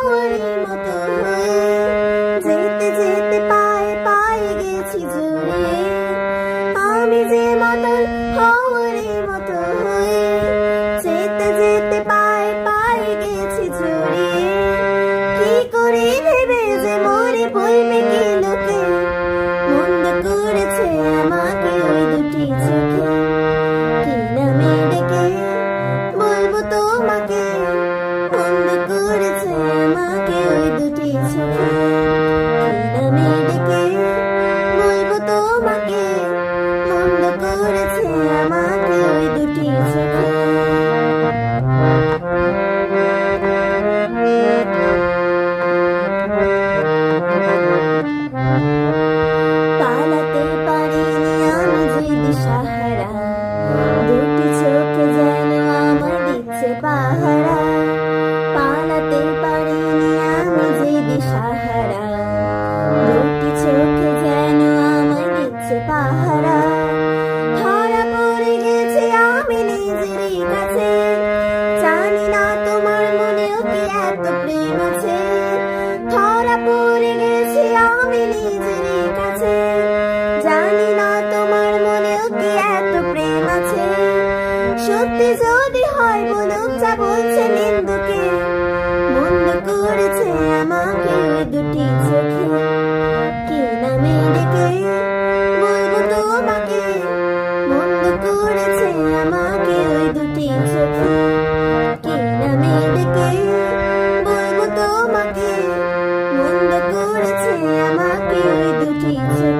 হাওয়ারের মতো যেতে যেতে পায়ে পায়ে গেছি জুড়ে আমি যে মাতাল হাওয়ারের মতো যেতে যেতে পায়ে পায়ে গেছি জুড়ে কি করে ভেবে যে মরে বলবে কি লোকে? মন্দ করেছে আমাকে ওই দুটি নিজেরই আছে। জানি না তোমার মনেও কি এত প্রেম আছে। ধরা পড়ে গেছি আমি নিজেরই। 你现